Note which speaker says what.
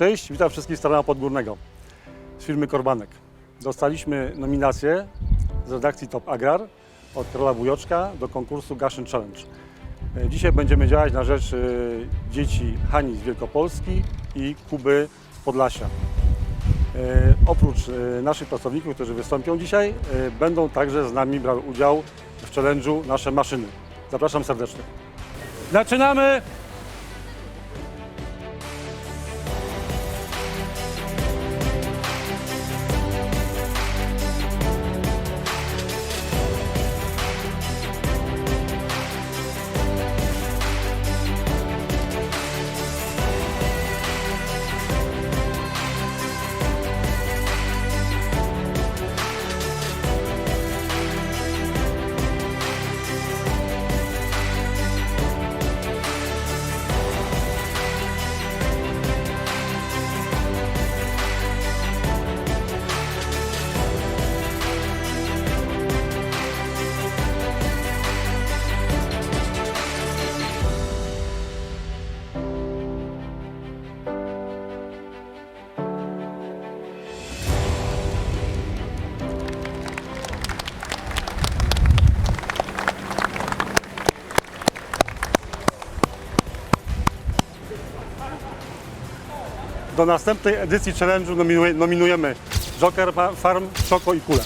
Speaker 1: Cześć, witam wszystkich z terenu Podgórnego z firmy Korbanek. Dostaliśmy nominację z redakcji Top Agrar od Karola Bujoczka do konkursu Gaszyn Challenge. E, Dzisiaj będziemy działać na rzecz e, dzieci Hani z Wielkopolski i Kuby z Podlasia. E, Oprócz naszych pracowników, którzy wystąpią dzisiaj, będą także z nami brały udział w challenge'u nasze maszyny. Zapraszam serdecznie. Zaczynamy! Do następnej edycji challenge'u nominuje- nominujemy Joker Farm, Czoko i Kule.